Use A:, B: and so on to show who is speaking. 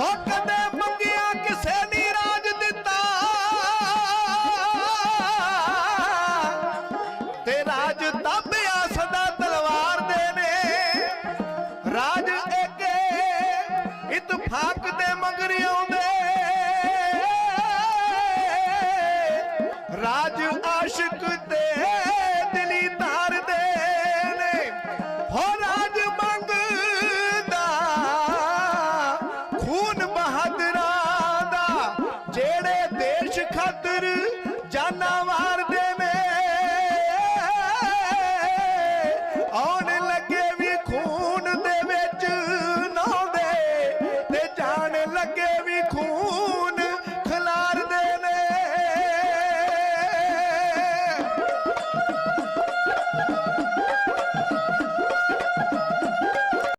A: ਹੋ ਕਦੇ ਮੰਗਿਆ ਕਿਸੇ ਨੇ ਰਾਜ ਦਿੱਤਾ। ਤੇ ਰਾਜ ਤਾਬਿਆ ਸਦਾ ਤਲਵਾਰ ਦੇ ਨੇ। ਰਾਜ ਏਕੇ ਇਤਫਾਕ ਦੇ ਮੰਗਰੀ ਆਉਂਦੇ ਰਾਜ ਖੂਨ ਬਹਾਦਰਾਂ ਦਾ ਜਿਹੜੇ ਦੇਸ਼ ਖਾਤਰ ਜਾਨਾਂ